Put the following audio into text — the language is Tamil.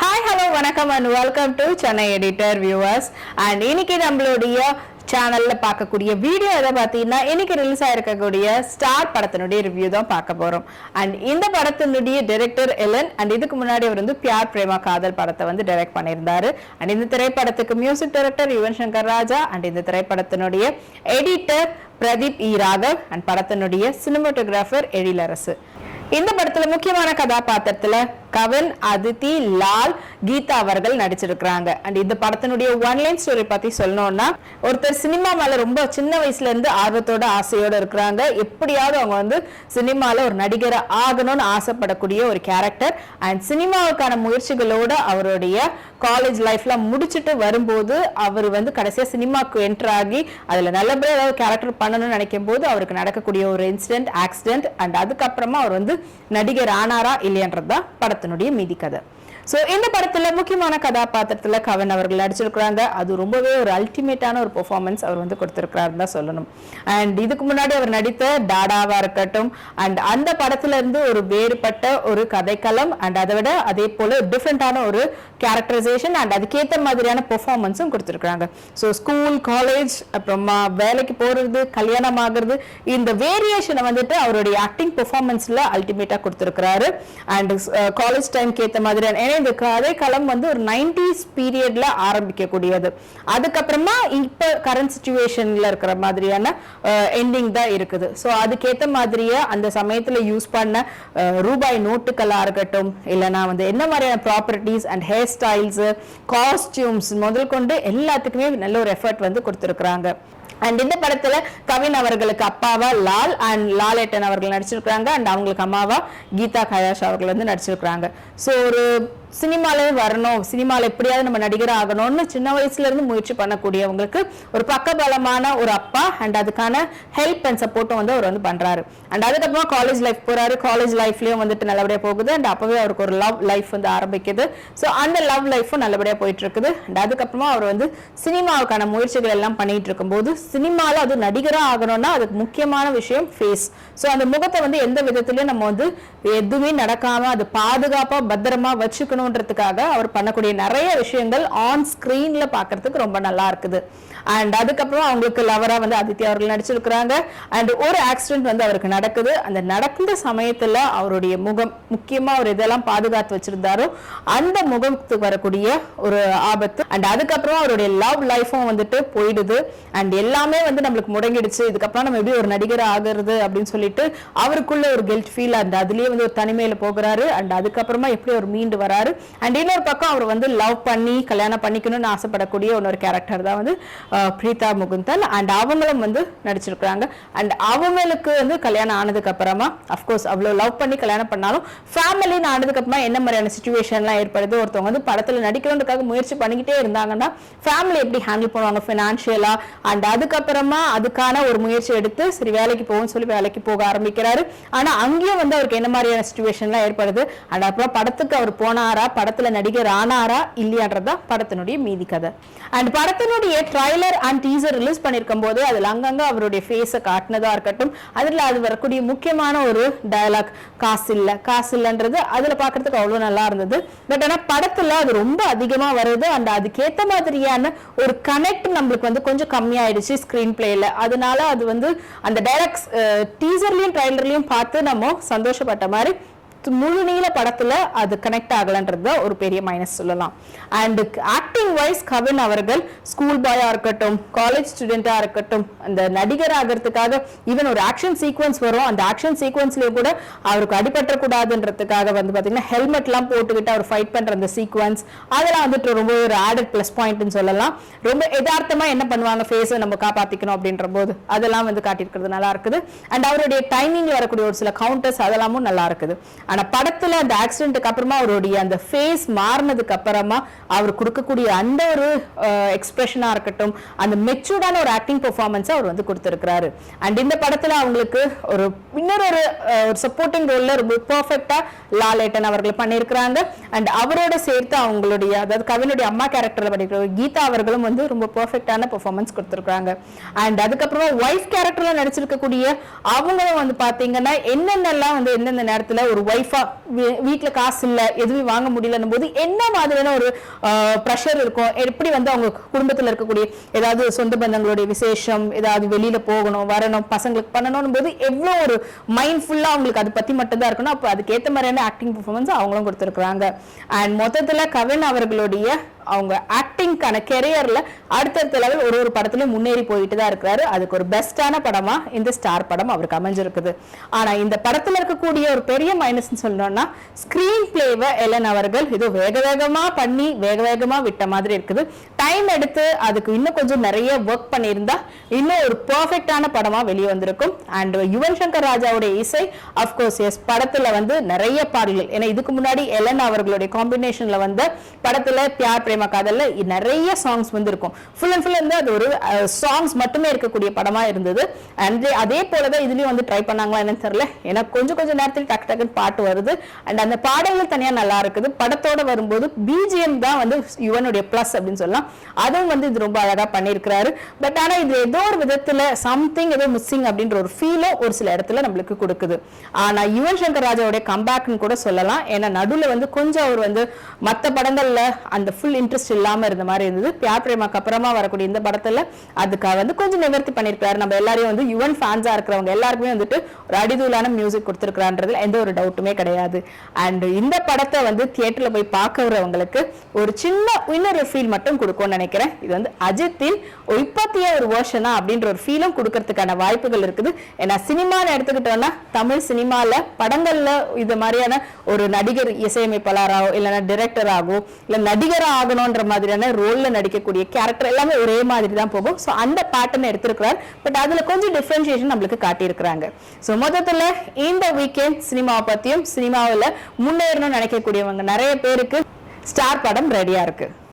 ஹாய் ஹலோ வணக்கம் and welcome to Chennai editor viewers and இன்னைக்கு நம்மளுடைய சேனல்ல பார்க்கக்கூடிய வீடியோ எதை பார்த்தீங்கன்னா இன்னைக்கு ரிலீஸ் ஆயிருக்கக்கூடிய ஸ்டார் படத்தினுடைய ரிவ்யூ தான் பார்க்க போறோம். அண்ட் இந்த படத்தினுடைய டைரக்டர் எலன் அண்ட் இதுக்கு முன்னாடி அவர் வந்து பியார் பிரேமா காதல் படத்தை வந்து டைரக்ட் பண்ணியிருந்தாரு. அண்ட் இந்த திரைப்படத்துக்கு music director Yuvan Shankar Raja and இந்த திரைப்படத்தினுடைய editor Pradeep e. E Raghav and படத்தினுடைய சினிமாட்டோகிராஃபர் எழிலரசு இந்த படத்துல முக்கியமான கதாபாத்திரத்துல கவன் அதித்தி லால் கீதா அவர்கள் நடிச்சிருக்கிறாங்க. அண்ட் இந்த படத்தினுடைய ஒன்லைன் ஸ்டோரி பத்தி சொல்லணும்னா ஒருத்தர் சினிமா மேல ரொம்ப சின்ன வயசுல இருந்து ஆர்வத்தோட ஆசையோட இருக்கிறாங்க. எப்படியாவது அவங்க வந்து சினிமால ஒரு நடிகரை ஆகணும்னு ஆசைப்படக்கூடிய ஒரு கேரக்டர் அண்ட் சினிமாவுக்கான முயற்சிகளோட அவருடைய காலேஜ் லைஃப்ல முடிச்சுட்டு வரும்போது அவர் வந்து கடைசியா சினிமாக்கு என்டர் ஆகி அதுல நல்லபடியா ஏதாவது கேரக்டர் பண்ணணும்னு நினைக்கும் போது அவருக்கு நடக்கக்கூடிய ஒரு இன்சிடென்ட் ஆக்சிடென்ட் அண்ட் அதுக்கப்புறமா அவர் வந்து நடிகர் ஆனாரா இல்லையன்றது தான் படத்தினுடைய மீதி கதை. ஸோ இந்த படத்தில் முக்கியமான கதாபாத்திரத்தில் கவன் அவர்கள் நடிச்சிருக்கிறாங்க. அது ரொம்பவே ஒரு அல்டிமேட்டான ஒரு பெர்ஃபார்மன்ஸ் அவர் வந்து கொடுத்துருக்கிறாருன்னு தான் சொல்லணும். அண்ட் இதுக்கு முன்னாடி அவர் நடித்த டாடாவாக இருக்கட்டும் அண்ட் அந்த படத்துல இருந்து ஒரு வேறுபட்ட ஒரு கதைக்களம் அண்ட் அதை விட அதே போல டிஃப்ரெண்டான ஒரு கேரக்டரைசேஷன் அண்ட் அதுக்கேற்ற மாதிரியான பெர்ஃபார்மன்ஸும் கொடுத்துருக்குறாங்க. ஸோ ஸ்கூல் காலேஜ் அப்புறமா வேலைக்கு போகிறது கல்யாணம் ஆகிறது இந்த வேரியேஷனை வந்துட்டு அவருடைய ஆக்டிங் பெர்ஃபார்மன்ஸில் அல்டிமேட்டாக கொடுத்துருக்கிறாரு. அண்ட் காலேஜ் டைம்க்கு ஏற்ற மாதிரியான ஏன்னா இந்த கதைக்களம் வந்து ஒரு நைன்டிஸ் பீரியட்ல ஆரம்பிக்கக்கூடியது. அதுக்கப்புறமா இப்ப கரண்ட் சுச்சுவேஷன்ல இருக்கிற மாதிரியான எண்டிங் தான் இருக்குது. ஸோ அதுக்கேத்த மாதிரியே அந்த சமயத்துல யூஸ் பண்ண ரூபாய் நோட்டுகளா இருக்கட்டும் இல்லைன்னா வந்து என்ன மாதிரியான properties and hair styles costumes முதல் கொண்டு எல்லாத்துக்குமே நல்ல ஒரு எஃபர்ட் வந்து கொடுத்துருக்குறாங்க. அண்ட் இந்த படத்துல கவின் அவர்களுக்கு அப்பாவா லால் அண்ட் லாலேட்டன் அவர்கள் நடிச்சிருக்காங்க அண்ட் அவங்களுக்கு அம்மாவா கீதா கயாஷ் அவர்கள் வந்து நடிச்சிருக்காங்க ஸோ ஒரு சினிமாலே வரணும் சினிமாவில் எப்படியாவது நம்ம நடிகர் ஆகணும்னு சின்ன வயசுல இருந்து முயற்சி பண்ணக்கூடியவங்களுக்கு ஒரு பக்கபலமான ஒரு அப்பா அண்ட் அதுக்கான ஹெல்ப் அண்ட் சப்போர்ட்டும் வந்து அவர் வந்து பண்றாரு. அண்ட் அதுக்கப்புறமா காலேஜ் லைஃப் போறாரு. காலேஜ் லைஃப்லயும் வந்துட்டு நல்லபடியா போகுது. அண்ட் அப்பவே அவருக்கு ஒரு லவ் லைஃப் வந்து ஆரம்பிக்குது. ஸோ அந்த லவ் லைஃப்பும் நல்லபடியா போயிட்டு இருக்குது அண்ட் அதுக்கப்புறமா அவர் வந்து சினிமாவுக்கான முயற்சிகள் எல்லாம் பண்ணிட்டு இருக்கும்போது சினிமாவில் அது நடிகராக ஆகணும்னா அதுக்கு முக்கியமான விஷயம் ஃபேஸ் ஸோ அந்த முகத்தை வந்து எந்த விதத்திலயும் நம்ம வந்து எதுவுமே நடக்காம அது பாதுகாப்பா பத்திரமா வச்சுக்கணும். பண்ணணுன்றதுக்காக அவர் பண்ணக்கூடிய நிறைய விஷயங்கள் ஆன் ஸ்கிரீன்ல பார்க்குறதுக்கு ரொம்ப நல்லா இருக்குது. அண்ட் அதுக்கப்புறம் அவங்களுக்கு லவரா வந்து ஆதித்யா அவர்கள் நடிச்சிருக்கிறாங்க. அண்ட் ஒரு ஆக்சிடென்ட் வந்து அவருக்கு நடக்குது. அந்த நடந்த சமயத்துல அவருடைய முகம் முக்கியமா அவர் இதெல்லாம் பாதுகாத்து வச்சிருந்தாரோ அந்த முகத்துக்கு வரக்கூடிய ஒரு ஆபத்து. அண்ட் அதுக்கப்புறம் அவருடைய லவ் லைஃபும் வந்துட்டு போயிடுது. அண்ட் எல்லாமே வந்து நம்மளுக்கு முடங்கிடுச்சு. இதுக்கப்புறம் நம்ம எப்படி ஒரு நடிகர் ஆகுறது அப்படின்னு சொல்லிட்டு அவருக்குள்ள ஒரு கெல்ட் ஃபீல் அண்ட் அதுலயே வந்து ஒரு தனிமையில போகிறாரு. அண்ட் அதுக்கப்புறமா எப்படி அவர் மீண்டு வராரு. அண்ட் இன்னொரு பக்கம் அவர் வந்து லவ் பண்ணி கல்யாணம் பண்ணிக்கணும்னு ஆசைப்படக்கூடிய இன்னொரு கேரக்டர் தான் வந்து பிரீதா முகுந்தன் அண்ட் அவங்களும் வந்து நடிச்சிருக்கிறாங்க. அண்ட் அவங்களுக்கு வந்து கல்யாணம் ஆனதுக்கு அப்புறமா அஃப்கோர்ஸ் அவ்வளோ லவ் பண்ணி கல்யாணம் பண்ணாலும் ஃபேமிலின்னு ஆனதுக்கு அப்புறமா என்ன மாதிரியான சுச்சுவேஷன்லாம் ஏற்படுது? ஒருத்தவங்க வந்து படத்தில் நடிக்கணுன்றதுக்காக முயற்சி பண்ணிக்கிட்டே இருந்தாங்கன்னா ஃபேமிலி எப்படி ஹேண்டில் பண்ணுவாங்க? ஃபினான்ஷியலா அண்ட் அதுக்கப்புறமா அதுக்கான ஒரு முயற்சி எடுத்து சரி வேலைக்கு போகும்னு சொல்லி வேலைக்கு போக ஆரம்பிக்கிறாரு. ஆனா அங்கேயும் வந்து அவருக்கு என்ன மாதிரியான சுச்சுவேஷன்லாம் ஏற்படுது? அண்ட் அப்புறம் படத்துக்கு அவர் போனாரா? படத்தில் நடிகர் ஆனாரா? இல்லையான்றதா படத்தினுடைய மீதி கதை. அண்ட் படத்தினுடைய ட்ரெய்லர் அண்ட் டீசர் ரிலீஸ் பண்ணிருக்கும் போது அதுல அங்கங்க அவருடைய ஃபேஸை காட்டினதா இருக்கட்டும். அதுல அது வரக்கூடிய முக்கியமான ஒரு டயலாக் காசு இல்லை காசு இல்லைன்றது அதுல பாக்குறதுக்கு அவ்வளவு நல்லா இருந்தது. பட் ஆனா படத்துல அது ரொம்ப அதிகமா வருது. அண்ட் அதுக்கேற்ற மாதிரியான ஒரு கனெக்ட் நம்மளுக்கு வந்து கொஞ்சம் கம்மியாயிடுச்சு ஸ்கிரீன் பிளேல அதனால அது வந்து அந்த டைரக்ட் டீசர்லயும் ட்ரைலர்லயும் பார்த்து நம்ம சந்தோஷப்பட்ட மாதிரி முழு நீள படத்துல அது கனெக்ட் ஆகலன்றத ஒரு பெரிய மைனஸ் சொல்லலாம். அண்ட் ஆக்டிங் வைஸ் கவின் அவர்கள் ஸ்கூல் பாயா இருக்கட்டும் காலேஜ் ஸ்டூடெண்டா இருக்கட்டும் அந்த நடிகர் ஆகிறதுக்காக ஈவன் ஒரு ஆக்ஷன் சீக்வன்ஸ் வரும். அந்த ஆக்ஷன் சீக்வன்ஸ்லயே கூட அவருக்கு அடிபட்ட கூடாதுன்றதுக்காக வந்து பாத்தீங்கன்னா ஹெல்மெட் எல்லாம் போட்டுக்கிட்டு அவர் ஃபைட் பண்ற அந்த சீக்வன்ஸ் அதெல்லாம் வந்துட்டு ரொம்ப ஒரு ஆடட் பிளஸ் பாயிண்ட்னு சொல்லலாம். ரொம்ப யதார்த்தமா என்ன பண்ணுவாங்க ஃபேஸை நம்ம காப்பாத்திக்கணும் அப்படின்ற போது அதெல்லாம் வந்து காட்டியிருக்கிறது நல்லா இருக்குது. அண்ட் அவருடைய டைமிங்ல வரக்கூடிய ஒரு சில கவுண்டர்ஸ் அதெல்லாமும் நல்லா இருக்குது. ஆனா படத்துல அந்த ஆக்சிடென்ட்டுக்கு அப்புறமா அவருடைய அந்த ஃபேஸ் மாறினதுக்கு அப்புறமா அவர் கொடுக்கக்கூடிய அந்த ஒரு எக்ஸ்பிரஷனா இருக்கட்டும் அந்த மெச்சூர்டான ஒரு ஆக்டிங் பெர்ஃபார்மன்ஸ் அவர் வந்து கொடுத்திருக்கிறாரு. அண்ட் இந்த படத்துல அவங்களுக்கு ஒரு இன்னொரு ஒரு ஒரு சப்போர்ட்டிங் ரோல்ல ரொம்ப பர்ஃபெக்டா லாலேட்டன் அவர்கள் பண்ணியிருக்கிறாங்க. அண்ட் அவரோட சேர்த்து அவங்களுடைய அதாவது கவினுடைய அம்மா கேரக்டர்ல படிக்கிற கீதா அவர்களும் வந்து ரொம்ப பர்ஃபெக்டான பெர்ஃபார்மன்ஸ் கொடுத்துருக்காங்க அண்ட் அதுக்கப்புறமா ஒய்ஃப் கேரக்டர்ல நடிச்சிருக்கக்கூடிய அவங்களும் வந்து பாத்தீங்கன்னா என்னென்னலாம் வந்து எந்தெந்த நேரத்துல ஒரு ஒய்ஃப் ஒய்ஃபா வீட்டில் காசு இல்லை எதுவுமே வாங்க முடியலன்னும் போது என்ன மாதிரியான ஒரு ப்ரெஷர் இருக்கும் எப்படி வந்து அவங்க குடும்பத்தில் இருக்கக்கூடிய ஏதாவது சொந்த பந்தங்களுடைய விசேஷம் ஏதாவது வெளியில போகணும் வரணும் பசங்களுக்கு பண்ணணும் போது எவ்வளோ ஒரு மைண்ட்ஃபுல்லாக அவங்களுக்கு அதை பத்தி மட்டும்தான் இருக்கணும். அப்போ அதுக்கேற்ற மாதிரியான ஆக்டிங் பர்ஃபார்மன்ஸ் அவங்களும் கொடுத்துருக்குறாங்க. அண்ட் மொத்தத்துல கவின் அவர்களுடைய அவங்க ஆக்டிங்கான கெரியர்ல அடுத்தடுத்த லெவல் ஒரு ஒரு படத்துலையும் முன்னேறி போயிட்டு தான் இருக்கிறாரு. அதுக்கு ஒரு பெஸ்ட்டான படமா இந்த ஸ்டார் படம் அவருக்கு அமைஞ்சிருக்குது. ஆனா இந்த படத்துல இருக்கக்கூடிய ஒரு பெரிய மைனஸ் சொல்லணும்னா ஸ்க்ரீன் பிளேவை எலன் அவர்கள் ஏதோ வேக வேகமாக பண்ணி வேக வேகமாக விட்ட மாதிரி இருக்குது. டைம் எடுத்து அதுக்கு இன்னும் கொஞ்சம் நிறைய ஒர்க் பண்ணியிருந்தா இன்னும் ஒரு பர்ஃபெக்டான படமா வெளியே வந்திருக்கும். அண்ட் யுவன் சங்கர் ராஜாவுடைய இசை அஃப்கோர்ஸ் எஸ் படத்துல வந்து நிறைய பாடல்கள். ஏன்னா இதுக்கு முன்னாடி எலன் அவர்களுடைய காம்பினேஷன்ல வந்த படத்துல பியார் பிரேம் காதல்ல நிறைய சாங்ஸ் வந்து இருக்கும் ஃபுல் அண்ட் ஃபுல் வந்து அது ஒரு சாங்ஸ் மட்டுமே இருக்கக்கூடிய படமா இருந்தது. அண்ட் அதே போலதான் இதுலயும் வந்து ட்ரை பண்ணாங்களா என்னன்னு தெரியல. ஏன்னா கொஞ்சம் கொஞ்சம் நேரத்தில் டக்கு டக்குன்னு பாட்டு வருது. அண்ட் அந்த பாடல்கள் தனியா நல்லா இருக்குது. படத்தோட வரும்போது பிஜிஎம் தான் வந்து யுவனுடைய பிளஸ் அப்படின்னு சொல்லலாம். அதுவும் வந்து இது ரொம்ப அழகா பண்ணியிருக்கிறாரு. பட் ஆனா இது ஏதோ ஒரு விதத்துல சம்திங் ஏதோ மிஸ்ஸிங் அப்படின்ற ஒரு ஃபீலும் ஒரு சில இடத்துல நம்மளுக்கு கொடுக்குது. ஆனா யுவன் சங்கர் ராஜாவுடைய கம்பேக்னு கூட சொல்லலாம். ஏன்னா நடுவுல வந்து கொஞ்சம் அவர் வந்து மத்த படங்கள்ல அந்த ஃபுல் இன்ட்ரெஸ்ட் இல்லாம இருந்த மாதிரி இருந்தது. பியார் பிரேமாக்கு அப்புறமா வரக்கூடிய இந்த படத்துல அதுக்காக வந்து கொஞ்சம் நிவர்த்தி பண்ணிருக்காரு நம்ம எல்லாரையும் வந்து யுவன் ஃபேன்ஸா இருக்கிறவங்க எல்லாருக்குமே வந்துட்டு ஒரு அடிதூளான மியூசிக் கொடுத்துருக்கான்றதுல எந்த ஒரு டவுட்டுமே கிடையாது. அண்ட் இந்த படத்தை வந்து தியேட்டர்ல போய் பார்க்கறவங்களுக்கு ஒரு சின்ன இன்னொரு ஃபீல் மட்டும் கொடுக்கும்னு நினைக்கிறேன். இது வந்து அஜித்தின் இப்பத்திய ஒரு வேர்ஷனா அப்படின்ற ஒரு ஃபீலும் கொடுக்கறதுக்கான வாய்ப்புகள் இருக்குது. ஏன்னா சினிமான்னு எடுத்துக்கிட்டோம்னா தமிழ் சினிமாவில் படங்கள்ல இது மாதிரியான ஒரு நடிகர் இசையமைப்பாளராகவோ இல்லைன்னா டிரெக்டராகவோ இல்ல நடிகராக ஆகணும்ன்ற மாதிரியான ரோல்ல நடிக்கக்கூடிய கேரக்டர் எல்லாமே ஒரே மாதிரி தான் போகும். ஸோ அந்த பேட்டர்ன் எடுத்திருக்கிறார். பட் அதுல கொஞ்சம் டிஃப்ரென்ஷியேஷன் நம்மளுக்கு காட்டியிருக்கிறாங்க. ஸோ மொத்தத்தில் இந்த வீக்கெண்ட் சினிமாவை பத்தியும் சினிமாவில் முன்னேறணும்னு நினைக்கக்கூடியவங்க நிறைய பேருக்கு ஸ்டார் படம் ரெடியா இருக்கு.